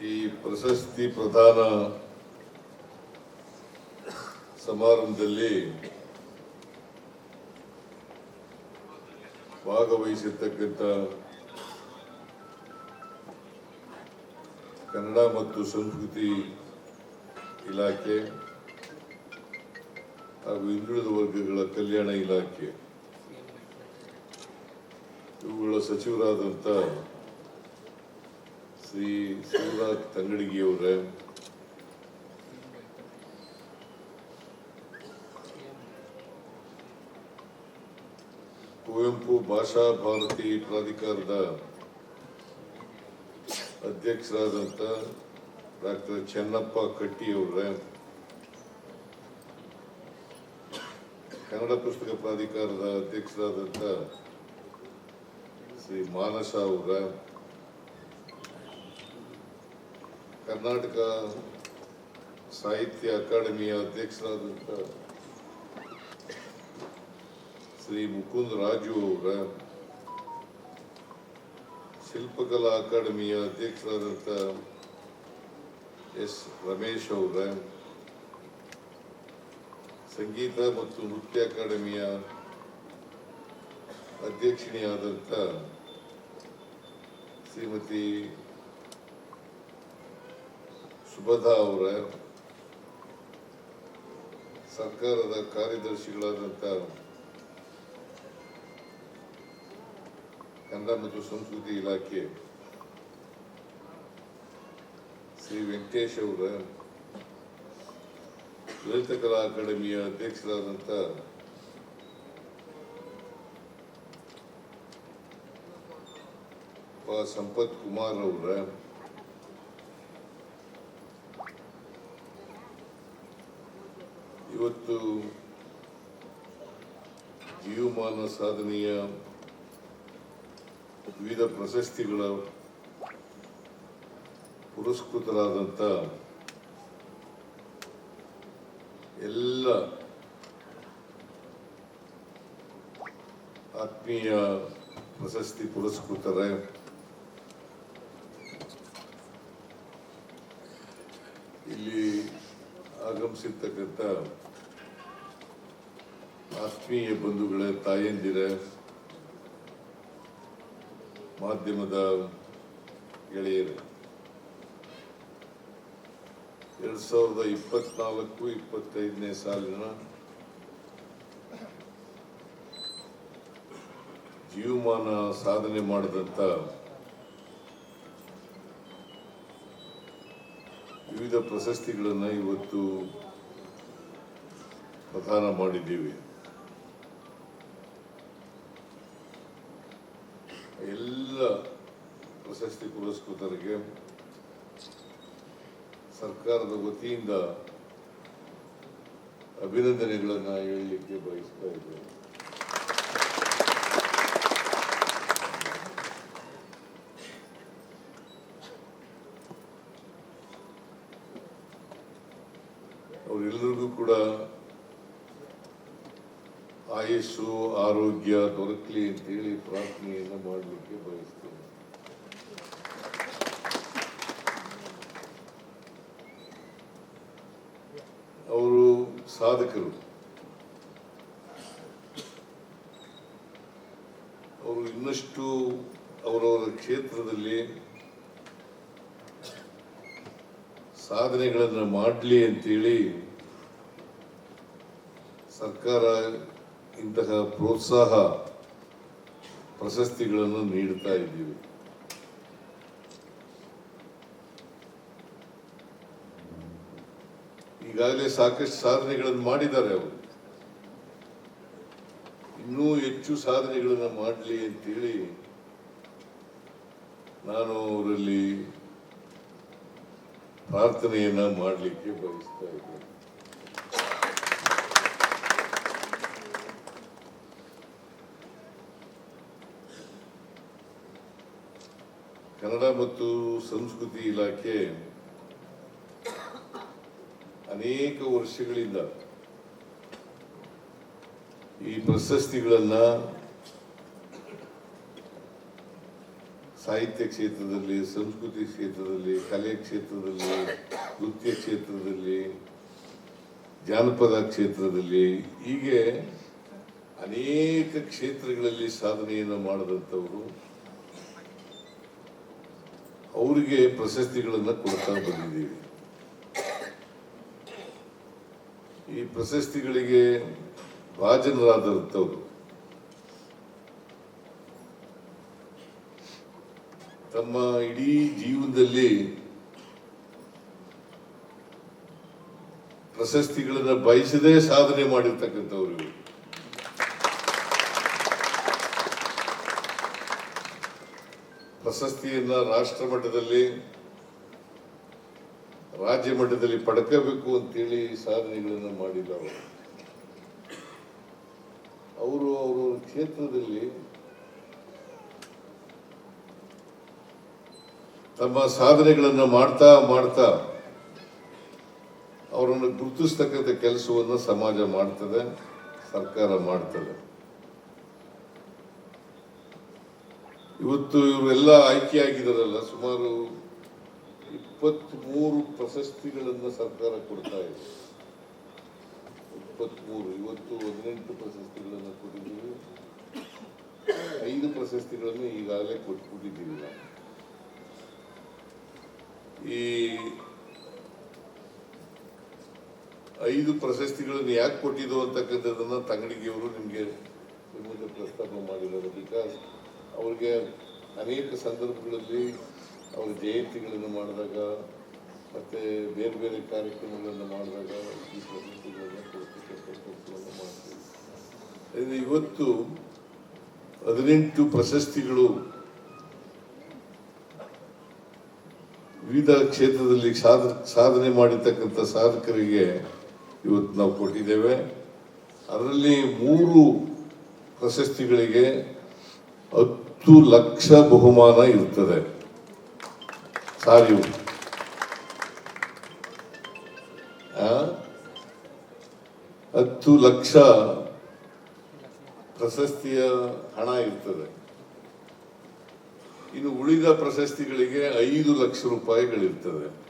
ಈ ಪ್ರಶಸ್ತಿ ಪ್ರದಾನ ಸಮಾರಂಭದಲ್ಲಿ ಭಾಗವಹಿಸಿರ್ತಕ್ಕಂಥ ಕನ್ನಡ ಮತ್ತು ಸಂಸ್ಕೃತಿ ಇಲಾಖೆ ಹಾಗೂ ಹಿಂದುಳಿದ ವರ್ಗಗಳ ಕಲ್ಯಾಣ ಇಲಾಖೆ. ಇವುಗಳ ಸಚಿವರಾದಂಥ ಶ್ರೀ ಶಿವರಾಜ್ ತಂಗಡಿಗಿಯವರೇ ಕುವೆಂಪು ಭಾಷಾ ಭಾರತಿ ಪ್ರಾಧಿಕಾರದ ಅಧ್ಯಕ್ಷರಾದಂಥ ಡಾಕ್ಟರ್ ಚೆನ್ನಪ್ಪ ಕಟ್ಟಿಯವರೇ. ಕನ್ನಡ ಪುಸ್ತಕ ಪ್ರಾಧಿಕಾರದ ಅಧ್ಯಕ್ಷರಾದಂಥ ಶ್ರೀ ಮಾನಸ ಅವರ. ಕರ್ನಾಟಕ ಸಾಹಿತ್ಯ ಅಕಾಡೆಮಿಯ ಅಧ್ಯಕ್ಷರಾದಂಥ ಶ್ರೀ ಮುಕುಂದ್ ರಾಜು ಅವರ ಶಿಲ್ಪಕಲಾ ಅಕಾಡೆಮಿಯ ಅಧ್ಯಕ್ಷರಾದಂಥ ಎಸ್ ರಮೇಶ್ ಅವರ ಸಂಗೀತ ಮತ್ತು ನೃತ್ಯ ಅಕಾಡೆಮಿಯ ಅಧ್ಯಕ್ಷಿಣಿಯಾದಂಥ ಶ್ರೀಮತಿ ಸುಭದಾ ಅವರೇ, ಸರ್ಕಾರದ ಕಾರ್ಯದರ್ಶಿಗಳಾದಂಥ ಕನ್ನಡ ಮತ್ತು ಸಂಸ್ಕೃತಿ ಇಲಾಖೆ ಶ್ರೀ ವೆಂಕಟೇಶ್ ಅವರ, ಲಲಿತ ಕಲಾ ಅಕಾಡೆಮಿಯ ಅಧ್ಯಕ್ಷರಾದಂಥ ಸಂಪತ್ ಕುಮಾರ್ ಅವರ ಇವತ್ತು ಜೀವಮಾನ ಸಾಧನೆಯ ವಿವಿಧ ಪ್ರಶಸ್ತಿಗಳ ಪುರಸ್ಕೃತರಾದಂಥ ಎಲ್ಲ ಆತ್ಮೀಯ ಪ್ರಶಸ್ತಿ ಪುರಸ್ಕೃತರೇ ಇಲ್ಲಿ ಆಗಮಿಸಿರ್ತಕ್ಕಂಥ ಆತ್ಮೀಯ ಬಂಧುಗಳೇ ತಾಯಂದಿರೇ ಮಾಧ್ಯಮದ ಗೆಳೆಯರೇ, ಎರಡ್ ಸಾವಿರದ ಇಪ್ಪತ್ನಾಲ್ಕು ಇಪ್ಪತ್ತೈದನೇ ಸಾಲಿನ ಜೀವಮಾನ ಸಾಧನೆ ಮಾಡಿದಂಥ ವಿವಿಧ ಪ್ರಶಸ್ತಿಗಳನ್ನು ಇವತ್ತು ಪ್ರದಾನ ಮಾಡಿದ್ದೀವಿ ಎಲ್ಲ ಪ್ರಶಸ್ತಿ ಪುರಸ್ಕೃತರಿಗೆ ಸರ್ಕಾರದ ವತಿಯಿಂದ ಅಭಿನಂದನೆಗಳನ್ನು ಹೇಳಲಿಕ್ಕೆ ಬಯಸ್ತಾ ಇದ್ದೇನೆ. ಅವರೆಲ್ಲರಿಗೂ ಕೂಡ ಆಯಸ್ಸು, ಆರೋಗ್ಯ ದೊರಕಲಿ ಅಂತೇಳಿ ಪ್ರಾರ್ಥನೆಯನ್ನು ಮಾಡಲಿಕ್ಕೆ ಬಯಸ್ತೇನೆ ಅವರು ಸಾಧಕರು. ಅವರು ಇನ್ನಷ್ಟು ಅವರವರ ಕ್ಷೇತ್ರದಲ್ಲಿ ಸಾಧನೆಗಳನ್ನು ಮಾಡಲಿ ಅಂತೇಳಿ ಸರ್ಕಾರ ಇಂತಹ ಪ್ರೋತ್ಸಾಹ ಪ್ರಶಸ್ತಿಗಳನ್ನು ನೀಡ್ತಾ ಇದ್ದೀವಿ. ಈಗಾಗಲೇ ಸಾಕಷ್ಟು ಸಾಧನೆಗಳನ್ನು ಮಾಡಿದ್ದಾರೆ ಅವರು. ಇನ್ನೂ ಹೆಚ್ಚು ಸಾಧನೆಗಳನ್ನು ಮಾಡಲಿ ಅಂತೇಳಿ ನಾನು ಅವರಲ್ಲಿ ಪ್ರಾರ್ಥನೆಯನ್ನ ಮಾಡಲಿಕ್ಕೆ ಬಯಸ್ತಾ ಇದ್ದೇನೆ. ಕನ್ನಡ ಮತ್ತು ಸಂಸ್ಕೃತಿ ಇಲಾಖೆ ಅನೇಕ ವರ್ಷಗಳಿಂದ ಈ ಪ್ರಶಸ್ತಿಗಳನ್ನ ಸಾಹಿತ್ಯ ಕ್ಷೇತ್ರದಲ್ಲಿ, ಸಂಸ್ಕೃತಿ ಕ್ಷೇತ್ರದಲ್ಲಿ, ಕಲೆ ಕ್ಷೇತ್ರದಲ್ಲಿ, ನೃತ್ಯ ಕ್ಷೇತ್ರದಲ್ಲಿ, ಜಾನಪದ ಕ್ಷೇತ್ರದಲ್ಲಿ ಹೀಗೆ ಅನೇಕ ಕ್ಷೇತ್ರಗಳಲ್ಲಿ ಸಾಧನೆಯನ್ನು ಮಾಡಿದಂಥವರು ಅವರಿಗೆ ಪ್ರಶಸ್ತಿಗಳನ್ನು ಕೊಡ್ತಾ ಬಂದಿದ್ದೀವಿ. ಈ ಪ್ರಶಸ್ತಿಗಳಿಗೆ ಭಾಜನರಾದಂಥವ್ರು ತಮ್ಮ ಇಡೀ ಜೀವನದಲ್ಲಿ ಪ್ರಶಸ್ತಿಗಳನ್ನ ಬಯಸದೇ ಸಾಧನೆ ಮಾಡಿರ್ತಕ್ಕಂಥವ್ರು. ಪ್ರಶಸ್ತಿಯನ್ನ ರಾಷ್ಟ್ರ ಮಟ್ಟದಲ್ಲಿ ರಾಜ್ಯ ಮಟ್ಟದಲ್ಲಿ ಪಡ್ಕೋಬೇಕು ಅಂತೇಳಿ ಸಾಧನೆಗಳನ್ನು ಅವರು. ಅವರು ಅವರು ಕ್ಷೇತ್ರದಲ್ಲಿ ತಮ್ಮ ಸಾಧನೆಗಳನ್ನು ಮಾಡ್ತಾ ಮಾಡ್ತಾ ಅವರನ್ನು ಗುರುತಿಸ್ತಕ್ಕಂಥ ಕೆಲಸವನ್ನು ಸಮಾಜ ಮಾಡ್ತದೆ, ಸರ್ಕಾರ ಮಾಡ್ತದೆ. ಇವತ್ತು ಇವರೆಲ್ಲ ಆಯ್ಕೆಯಾಗಿದ್ದಾರಲ್ಲ ಸುಮಾರು ಇಪ್ಪತ್ಮೂರು ಪ್ರಶಸ್ತಿಗಳನ್ನು ಸರ್ಕಾರ ಕೊಡ್ತಾ ಇದೆ. ಇಪ್ಪತ್ಮೂರು, ಇವತ್ತು ಹದಿನೆಂಟು ಪ್ರಶಸ್ತಿಗಳನ್ನು ಕೊಟ್ಟಿದ್ದೀವಿ. ಐದು ಪ್ರಶಸ್ತಿಗಳನ್ನು ಈಗಾಗಲೇ ಕೊಟ್ಬಿಟ್ಟಿದ್ದೀವಿ ಈ ಐದು ಪ್ರಶಸ್ತಿಗಳನ್ನು ಯಾಕೆ ಕೊಟ್ಟಿದ್ದು ಅಂತಕ್ಕಂಥದ್ದನ್ನ ತಂಗಡಿಗೆಯವರು ನಿಮಗೆ ಪ್ರಸ್ತಾಪ ಮಾಡಿದ್ದಾರೆ. ಬಿಕಾಸ್ ಅವ್ರಿಗೆ ಅನೇಕ ಸಂದರ್ಭಗಳಲ್ಲಿ ಅವ್ರ ಜಯಂತಿಗಳನ್ನು ಮಾಡಿದಾಗ, ಮತ್ತು ಬೇರೆ ಬೇರೆ ಕಾರ್ಯಕ್ರಮಗಳನ್ನು ಮಾಡಿದಾಗ ಈ ಪ್ರಶಸ್ತಿಗಳನ್ನು ಕೆಲಸವನ್ನು ಮಾಡ್ತೀವಿ. ಇವತ್ತು ಹದಿನೆಂಟು ಪ್ರಶಸ್ತಿಗಳು ವಿವಿಧ ಕ್ಷೇತ್ರದಲ್ಲಿ ಸಾಧ ಸಾಧನೆ ಮಾಡಿರ್ತಕ್ಕಂಥ ಸಾಧಕರಿಗೆ ಇವತ್ತು ನಾವು ಕೊಟ್ಟಿದ್ದೇವೆ. ಅದರಲ್ಲಿ ಮೂರು ಪ್ರಶಸ್ತಿಗಳಿಗೆ ಹತ್ತು ಲಕ್ಷ ಬಹುಮಾನ ಇರ್ತದೆ. ಸಾರಿ ಆ? ಹತ್ತು ಲಕ್ಷ ಪ್ರಶಸ್ತಿಯ ಹಣ ಇರ್ತದೆ. ಇನ್ನು ಉಳಿದ ಪ್ರಶಸ್ತಿಗಳಿಗೆ ಐದು ಲಕ್ಷ ರೂಪಾಯಿಗಳಿರ್ತದೆ.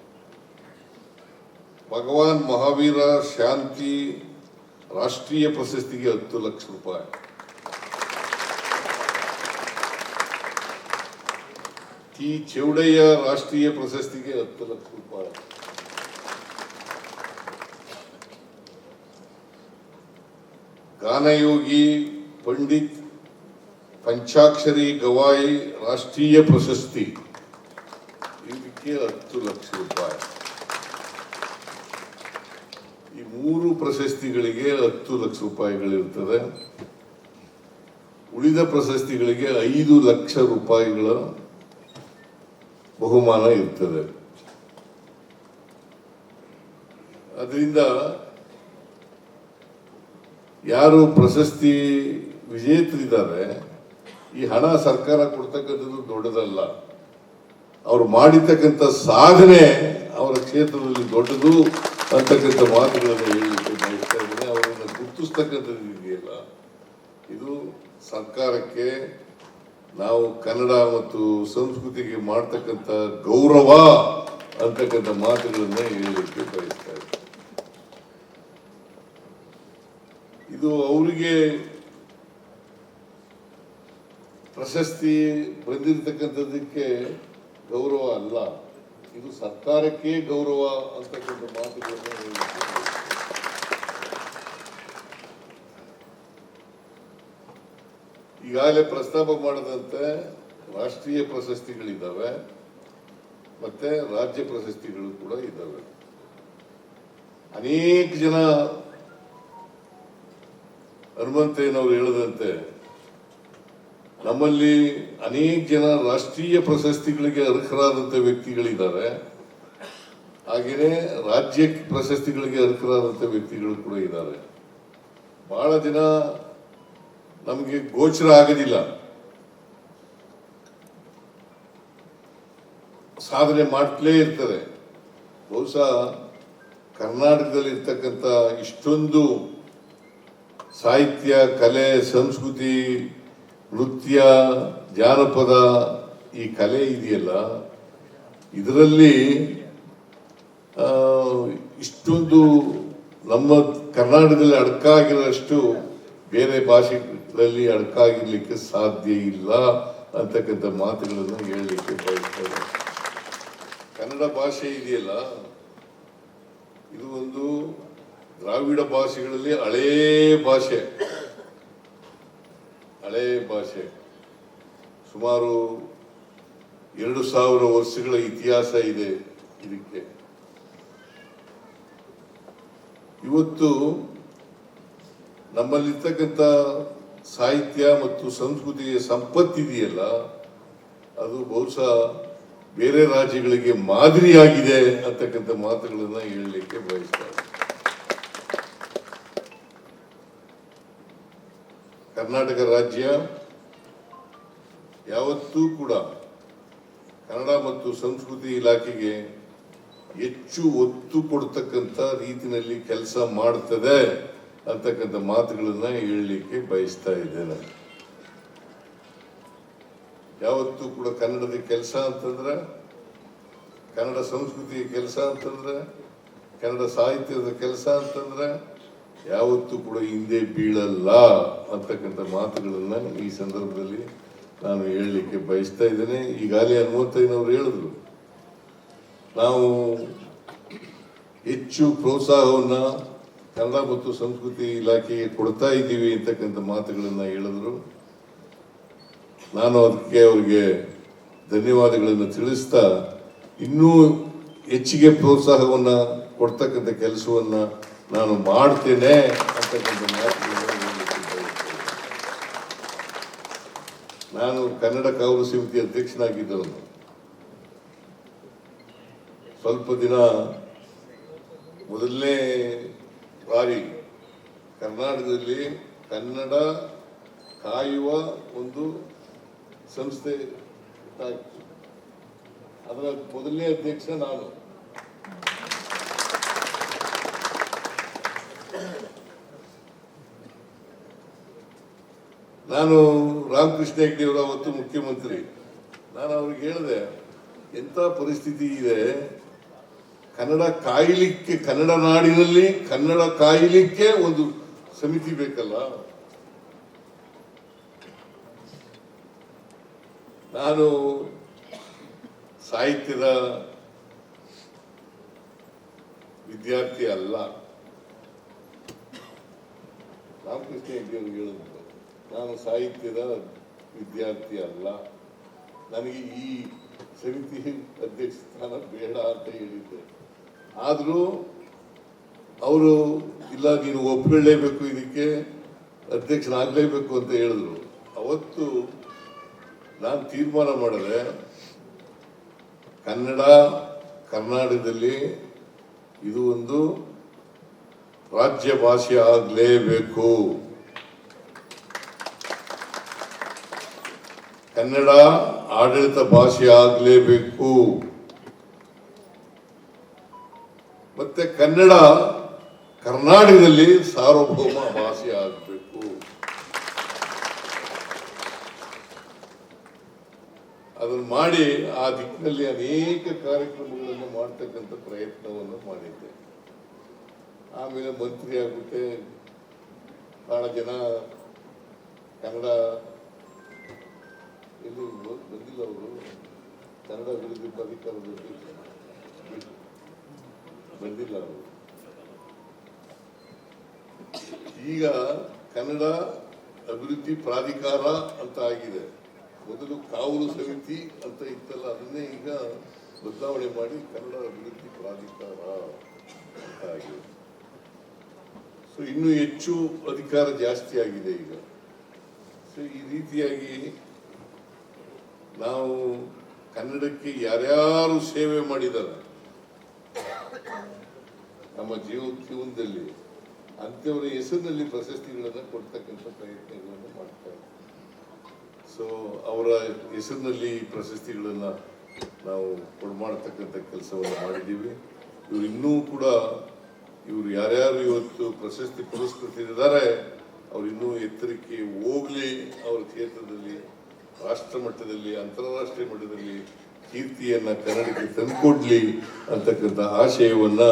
ಭಗವಾನ್ ಮಹಾವೀರ ಶಾಂತಿ ರಾಷ್ಟ್ರೀಯ ಪ್ರಶಸ್ತಿಗೆ ಹತ್ತು ಲಕ್ಷ ರೂಪಾಯಿ. ಟಿ ಚೌಡಯ್ಯ ರಾಷ್ಟ್ರೀಯ ಪ್ರಶಸ್ತಿಗೆ ಹತ್ತು ಲಕ್ಷ ರೂಪಾಯಿ. ಗಾನಯೋಗಿ ಪಂಡಿತ್ ಪಂಚಾಕ್ಷರಿ ಗವಾಯಿ ರಾಷ್ಟ್ರೀಯ ಪ್ರಶಸ್ತಿ. ಇದಕ್ಕೆ ಹತ್ತು ಲಕ್ಷ ರೂಪಾಯಿ. ಈ ಮೂರು ಪ್ರಶಸ್ತಿಗಳಿಗೆ ಹತ್ತು ಲಕ್ಷ ರೂಪಾಯಿಗಳಿರ್ತದೆ. ಉಳಿದ ಪ್ರಶಸ್ತಿಗಳಿಗೆ ಐದು ಲಕ್ಷ ರೂಪಾಯಿಗಳ ಬಹುಮಾನ ಇರ್ತದೆ ಅದರಿಂದ ಯಾರು ಪ್ರಶಸ್ತಿ ವಿಜೇತರಿದ್ದಾರೆ, ಈ ಹಣ ಸರ್ಕಾರ ಕೊಡ್ತಕ್ಕಂಥದ್ದು ದೊಡ್ಡದಲ್ಲ. ಅವ್ರು ಮಾಡಿರ್ತಕ್ಕಂಥ ಸಾಧನೆ ಅವರ ಕ್ಷೇತ್ರದಲ್ಲಿ ದೊಡ್ಡದು ಅಂತಕ್ಕಂಥ ಮಾತುಗಳನ್ನು ಹೇಳಲಿಕ್ಕೆ ಬಯಸ್ತಾ ಇದ್ದೇನೆ. ಅವರನ್ನು ಗುರುತಿಸ್ತಕ್ಕಂಥದ್ದು ಇದೆಯಲ್ಲ. ಇದು ಸರ್ಕಾರಕ್ಕೆ ನಾವು ಕನ್ನಡ ಮತ್ತು ಸಂಸ್ಕೃತಿಗೆ ಮಾಡ್ತಕ್ಕಂಥ ಗೌರವ ಅಂತಕ್ಕಂಥ ಮಾತುಗಳನ್ನ ಹೇಳಲಿಕ್ಕೆ ಬಯಸ್ತಾ ಇದ್ದೇನೆ. ಇದು ಅವರಿಗೆ ಪ್ರಶಸ್ತಿ ಬಂದಿರತಕ್ಕಂಥದ್ದಕ್ಕೆ ಗೌರವ ಅಲ್ಲ. ಇದು ಸರ್ಕಾರಕ್ಕೆ ಗೌರವ ಅಂತಕ್ಕಂಥ ಮಾತುಗಳನ್ನ ಹೇಳಲಿಕ್ಕೆ ಈಗಾಗಲೇ ಪ್ರಸ್ತಾಪ ಮಾಡದಂತೆ ರಾಷ್ಟ್ರೀಯ ಪ್ರಶಸ್ತಿಗಳಿದ್ದಾವೆ, ಮತ್ತೆ ರಾಜ್ಯ ಪ್ರಶಸ್ತಿಗಳು ಕೂಡ ಇದ್ದಾವೆ. ಅನೇಕ ಜನ ಹನುಮಂತಯ್ಯನವರು ಹೇಳದಂತೆ, ನಮ್ಮಲ್ಲಿ ಅನೇಕ ಜನ ರಾಷ್ಟ್ರೀಯ ಪ್ರಶಸ್ತಿಗಳಿಗೆ ಅರ್ಹರಾದಂಥ ವ್ಯಕ್ತಿಗಳಿದ್ದಾರೆ. ಹಾಗೆಯೇ ರಾಜ್ಯ ಪ್ರಶಸ್ತಿಗಳಿಗೆ ಅರ್ಹರಾದಂತ ವ್ಯಕ್ತಿಗಳು ಕೂಡ ಇದ್ದಾರೆ. ಬಹಳ ಜನ ನಮಗೆ ಗೋಚರ ಆಗದಿಲ್ಲ. ಸಾಧನೆ ಮಾಡ್ಲೇ ಇರ್ತದೆ. ಬಹುಶಃ ಕರ್ನಾಟಕದಲ್ಲಿ ಇರ್ತಕ್ಕಂಥ ಇಷ್ಟೊಂದು ಸಾಹಿತ್ಯ, ಕಲೆ, ಸಂಸ್ಕೃತಿ, ನೃತ್ಯ, ಜಾನಪದ ಈ ಕಲೆ ಇದೆಯಲ್ಲ, ಇದರಲ್ಲಿ ಇಷ್ಟೊಂದು ನಮ್ಮ ಕರ್ನಾಟಕದಲ್ಲಿ ಅಡಕಾಗಿರೋಷ್ಟು ಬೇರೆ ಭಾಷೆಗಳಲ್ಲಿ ಅಡಕಾಗಿರ್ಲಿಕ್ಕೆ ಸಾಧ್ಯ ಇಲ್ಲ ಅಂತಕ್ಕಂಥ ಮಾತುಗಳನ್ನು ಹೇಳಲಿಕ್ಕೆ ಬಯಸ್ತಾರೆ ಕನ್ನಡ ಭಾಷೆ ಇದೆಯಲ್ಲ, ಇದು ಒಂದು ದ್ರಾವಿಡ ಭಾಷೆಗಳಲ್ಲಿ ಹಳೇ ಭಾಷೆ. ಹಳೇ ಭಾಷೆ. ಸುಮಾರು ಎರಡು ಸಾವಿರ ವರ್ಷಗಳ ಇತಿಹಾಸ ಇದೆ ಇದಕ್ಕೆ. ಇವತ್ತು ನಮ್ಮಲ್ಲಿರ್ತಕ್ಕಂಥ ಸಾಹಿತ್ಯ ಮತ್ತು ಸಂಸ್ಕೃತಿಯ ಸಂಪತ್ತಿದೆಯಲ್ಲ ಅದು ಬಹುಶಃ ಬೇರೆ ರಾಜ್ಯಗಳಿಗೆ ಮಾದರಿಯಾಗಿದೆ ಅಂತಕ್ಕಂಥ ಮಾತುಗಳನ್ನು ಹೇಳಲಿಕ್ಕೆ ಬಯಸ್ತಾರೆ. ಕರ್ನಾಟಕ ರಾಜ್ಯ ಯಾವತ್ತೂ ಕೂಡ ಕನ್ನಡ ಮತ್ತು ಸಂಸ್ಕೃತಿ ಇಲಾಖೆಗೆ ಹೆಚ್ಚು ಒತ್ತು ಕೊಡ್ತಕ್ಕಂಥ ರೀತಿಯಲ್ಲಿ ಕೆಲಸ ಮಾಡ್ತದೆ. ಅಂತಕ್ಕಂಥ ಮಾತುಗಳನ್ನ ಹೇಳಲಿಕ್ಕೆ ಬಯಸ್ತಾ ಇದ್ದೇನೆ. ಯಾವತ್ತೂ ಕೂಡ ಕನ್ನಡದ ಕೆಲಸ ಅಂತಂದ್ರೆ, ಕನ್ನಡ ಸಂಸ್ಕೃತಿಯ ಕೆಲಸ ಅಂತಂದ್ರೆ, ಕನ್ನಡ ಸಾಹಿತ್ಯದ ಕೆಲಸ ಅಂತಂದ್ರೆ ಯಾವತ್ತೂ ಕೂಡ ಹಿಂದೆ ಬೀಳಲ್ಲ ಅಂತಕ್ಕಂಥ ಮಾತುಗಳನ್ನ ಈ ಸಂದರ್ಭದಲ್ಲಿ ನಾನು ಹೇಳಲಿಕ್ಕೆ ಬಯಸ್ತಾ ಇದ್ದೇನೆ. ಈಗಾಗಲೇ ಹನುಮಂತಯ್ಯನವರು ಹೇಳಿದ್ರು. ನಾವು ಹೆಚ್ಚು ಪ್ರೋತ್ಸಾಹವನ್ನ ಕನ್ನಡ ಮತ್ತು ಸಂಸ್ಕೃತಿ ಇಲಾಖೆಗೆ ಕೊಡ್ತಾ ಇದ್ದೀವಿ ಅಂತಕ್ಕಂಥ ಮಾತುಗಳನ್ನು ಹೇಳಿದ್ರು. ನಾನು ಅದಕ್ಕೆ ಅವರಿಗೆ ಧನ್ಯವಾದಗಳನ್ನು ತಿಳಿಸ್ತಾ ಇನ್ನೂ ಹೆಚ್ಚಿಗೆ ಪ್ರೋತ್ಸಾಹವನ್ನು ಕೊಡ್ತಕ್ಕಂಥ ಕೆಲಸವನ್ನ ನಾನು ಮಾಡ್ತೇನೆ ಅಂತಕ್ಕಂಥ ಮಾತುಗಳನ್ನು ನಾನು ಕನ್ನಡ ಕಾವಲು ಸಮಿತಿ ಅಧ್ಯಕ್ಷನಾಗಿದ್ದವನು. ಸ್ವಲ್ಪ ದಿನ ಮೊದಲನೇ ಬಾರಿ. ಕರ್ನಾಟಕದಲ್ಲಿ ಕನ್ನಡ ಕಾಯುವ ಒಂದು ಸಂಸ್ಥೆ. ಅದರ ಮೊದಲನೇ ಅಧ್ಯಕ್ಷ ನಾನು. ನಾನು ರಾಮಕೃಷ್ಣ ಹೆಗ್ಡೆಯವರ ಅವತ್ತು ಮುಖ್ಯಮಂತ್ರಿ. ನಾನು ಅವ್ರಿಗೆ ಹೇಳಿದೆ, ಎಂಥ ಪರಿಸ್ಥಿತಿ ಇದೆ ಕನ್ನಡ ಕಾಯಲಿಕ್ಕೆ, ಕನ್ನಡ ನಾಡಿನಲ್ಲಿ ಕನ್ನಡ ಕಾಯಲಿಕ್ಕೆ ಒಂದು ಸಮಿತಿ ಬೇಕಲ್ಲ? ನಾನು ಸಾಹಿತ್ಯದ ವಿದ್ಯಾರ್ಥಿ ಅಲ್ಲ. ರಾಮಕೃಷ್ಣ ಹೆಗ್ಗೆಯವರು ಹೇಳಿದ್ರು, ನಾನು ಸಾಹಿತ್ಯದ ವಿದ್ಯಾರ್ಥಿ ಅಲ್ಲ. ನನಗೆ ಈ ಸಮಿತಿ ಅಧ್ಯಕ್ಷ ಸ್ಥಾನ ಬೇಡ ಅಂತ ಹೇಳಿದ್ದೆ. ಆದರೂ ಅವರು, ಇಲ್ಲ, ನೀನು ಒಪ್ಕೊಳ್ಳೇಬೇಕು ಇದಕ್ಕೆ ಅಧ್ಯಕ್ಷನಾಗಲೇಬೇಕು ಅಂತ ಹೇಳಿದ್ರು. ಅವತ್ತು ನಾನು ತೀರ್ಮಾನ ಮಾಡಿದೆ, ಕನ್ನಡ ಕರ್ನಾಟಕದಲ್ಲಿ ಇದು ಒಂದು ರಾಜ್ಯ ಭಾಷೆ ಆಗಲೇಬೇಕು. ಕನ್ನಡ ಆಡಳಿತ ಭಾಷೆ ಆಗಲೇಬೇಕು. ಮತ್ತೆ ಕನ್ನಡ ಕರ್ನಾಟಕದಲ್ಲಿ ಸಾರ್ವಭೌಮ ಭಾಷೆ ಆಗಬೇಕು. ಅದನ್ನು ಮಾಡಿ ಆ ದಿಕ್ಕಿನಲ್ಲಿ ಅನೇಕ ಕಾರ್ಯಕ್ರಮಗಳನ್ನು ಮಾಡ್ತಕ್ಕಂಥ ಪ್ರಯತ್ನವನ್ನು ಮಾಡಿದ್ದೆ. ಆಮೇಲೆ ಮಂತ್ರಿ ಆಗ್ಬಿಟ್ಟೆ. ಬಹಳ ಜನ ಕನ್ನಡ ಎಲ್ಲಿ ಬ- ಬಂದಿಲ್ಲ ಅವರು. ಕನ್ನಡ ಅಭಿವೃದ್ಧಿ ಪ್ರಾಧಿಕಾರದಲ್ಲಿ ಬಂದಿಲ್ಲ ಅವರು. ಈಗ ಕನ್ನಡ ಅಭಿವೃದ್ಧಿ ಪ್ರಾಧಿಕಾರ ಅಂತ ಆಗಿದೆ. ಮೊದಲು ಕಾವಲು ಸಮಿತಿ ಅಂತ ಇತ್ತಲ್ಲ, ಅದನ್ನೇ ಈಗ ಬದಲಾವಣೆ ಮಾಡಿ ಕನ್ನಡ ಅಭಿವೃದ್ಧಿ ಪ್ರಾಧಿಕಾರ ಅಂತ ಆಗಿದೆ. ಸೊ ಇನ್ನೂ ಹೆಚ್ಚು ಅಧಿಕಾರ ಜಾಸ್ತಿ ಆಗಿದೆ ಈಗ. ಸೊ ಈ ರೀತಿಯಾಗಿ ನಾವು ಕನ್ನಡಕ್ಕೆ ಯಾರ್ಯಾರು ಸೇವೆ ಮಾಡಿದ್ದಾರೆ ನಮ್ಮ ಜೀವ ಜೀವನದಲ್ಲಿ ಅಂತವರ ಹೆಸರಿನಲ್ಲಿ ಪ್ರಶಸ್ತಿಗಳನ್ನು ಕೊಡ್ತಕ್ಕಂಥ ಪ್ರಯತ್ನಗಳನ್ನು ಮಾಡ್ತಾರೆ ಸೊ ಅವರ ಹೆಸರಿನಲ್ಲಿ ಪ್ರಶಸ್ತಿಗಳನ್ನು ನಾವು ಕೊಡ್ಮಾಡ್ತಕ್ಕಂಥ ಕೆಲಸವನ್ನು ಮಾಡಿದ್ದೀವಿ. ಇವರು ಇನ್ನೂ ಕೂಡ ಇವರು ಯಾರ್ಯಾರು ಇವತ್ತು ಪ್ರಶಸ್ತಿ ಪುರಸ್ಕೃತರಿದ್ದಾರೆ, ಅವ್ರು ಇನ್ನೂ ಎತ್ತರಕ್ಕೆ ಹೋಗ್ಲಿ. ಅವ್ರ ಕ್ಷೇತ್ರದಲ್ಲಿ, ರಾಷ್ಟ್ರ ಮಟ್ಟದಲ್ಲಿ, ಅಂತಾರಾಷ್ಟ್ರೀಯ ಮಟ್ಟದಲ್ಲಿ ಕೀರ್ತಿಯನ್ನ ಕನ್ನಡಕ್ಕೆ ತಂದುಕೊಡ್ಲಿ ಅಂತಕ್ಕಂಥ ಆಶಯವನ್ನ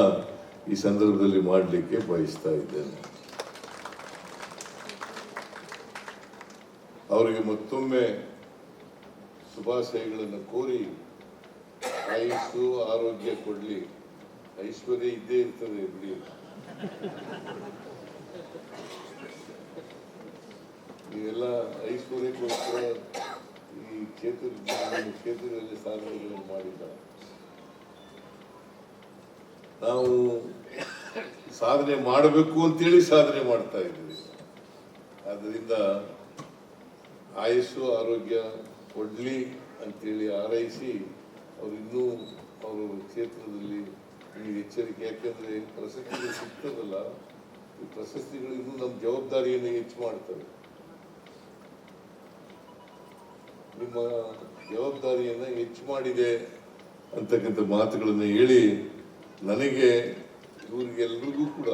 ಈ ಸಂದರ್ಭದಲ್ಲಿ ಮಾಡಲಿಕ್ಕೆ ಬಯಸ್ತಾ ಇದ್ದೇನೆ. ಅವರಿಗೆ ಮತ್ತೊಮ್ಮೆ ಶುಭಾಶಯಗಳನ್ನು ಕೋರಿ ಆಯುಸ್ಸು ಆರೋಗ್ಯ ಕೊಡ್ಲಿ. ಐಶ್ವರ್ಯ ಇದ್ದೇ ಇರ್ತದೆ ಬಿಡಿ. ನೀವೆಲ್ಲ ಐಶ್ವರ್ಯಕ್ಕೋಸ್ಕರ ಈ ಕ್ಷೇತ್ರ ಕ್ಷೇತ್ರದಲ್ಲಿ ಸಾಧನೆಗಳನ್ನು ಮಾಡಿದ್ದಾರೆ. ನಾವು ಸಾಧನೆ ಮಾಡಬೇಕು ಅಂತೇಳಿ ಸಾಧನೆ ಮಾಡ್ತಾ ಇದ್ದೀವಿ. ಆದ್ದರಿಂದ ಆಯಸ್ಸು, ಆರೋಗ್ಯ ಕೊಡಲಿ ಅಂತೇಳಿ ಆರೈಸಿ ಅವರು ಇನ್ನೂ ಅವರು ಕ್ಷೇತ್ರದಲ್ಲಿ ಈ ಎಚ್ಚರಿಕೆ, ಯಾಕೆಂದರೆ ಪ್ರಶಸ್ತಿಗಳು ಸಿಗ್ತದಲ್ಲ, ಈ ಪ್ರಶಸ್ತಿಗಳು ಇನ್ನೂ ನಮ್ಮ ಜವಾಬ್ದಾರಿಯನ್ನು ಹೆಚ್ಚು ಮಾಡ್ತವೆ. ನಿಮ್ಮ ಜವಾಬ್ದಾರಿಯನ್ನು ಹೆಚ್ಚು ಮಾಡಿದೆ ಅಂತಕ್ಕಂಥ ಮಾತುಗಳನ್ನು ಹೇಳಿ ನನಗೆ ಇವರಿಗೆಲ್ರಿಗೂ ಕೂಡ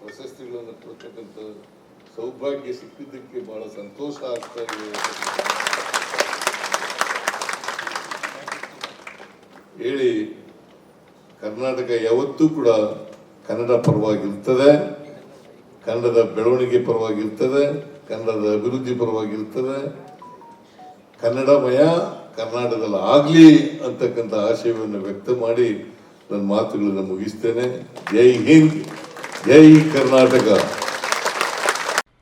ಪ್ರಶಸ್ತಿಗಳನ್ನು ಕೊಡ್ತಕ್ಕಂಥ ಸೌಭಾಗ್ಯ ಸಿಕ್ಕಿದ್ದಕ್ಕೆ ಬಹಳ ಸಂತೋಷ ಆಗ್ತಾ ಇದೆ. ಹೇಳಿ, ಕರ್ನಾಟಕ ಯಾವತ್ತೂ ಕೂಡ ಕನ್ನಡ ಪರವಾಗಿರ್ತದೆ. ಕನ್ನಡದ ಬೆಳವಣಿಗೆ ಪರವಾಗಿರ್ತದೆ. ಕನ್ನಡದ ಅಭಿವೃದ್ಧಿ ಪರವಾಗಿರ್ತದೆ. ಕನ್ನಡಮಯ ಕರ್ನಾಟಕದಲ್ಲಿ ಆಗಲಿ ಅಂತಕ್ಕಂಥ ಆಶಯವನ್ನು ವ್ಯಕ್ತ ಮಾಡಿ ನನ್ನ ಮಾತುಗಳನ್ನು ಮುಗಿಸ್ತೇನೆ. ಜೈ ಹಿಂದ್, ಜೈ ಕರ್ನಾಟಕ.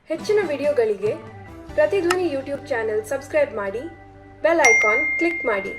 ಹೆಚ್ಚಿನ ವಿಡಿಯೋಗಳಿಗೆ ಪ್ರತಿಧ್ವನಿ ಯೂಟ್ಯೂಬ್ ಚಾನೆಲ್ ಸಬ್ಸ್ಕ್ರೈಬ್ ಮಾಡಿ, ಬೆಲ್ ಐಕಾನ್ ಕ್ಲಿಕ್ ಮಾಡಿ.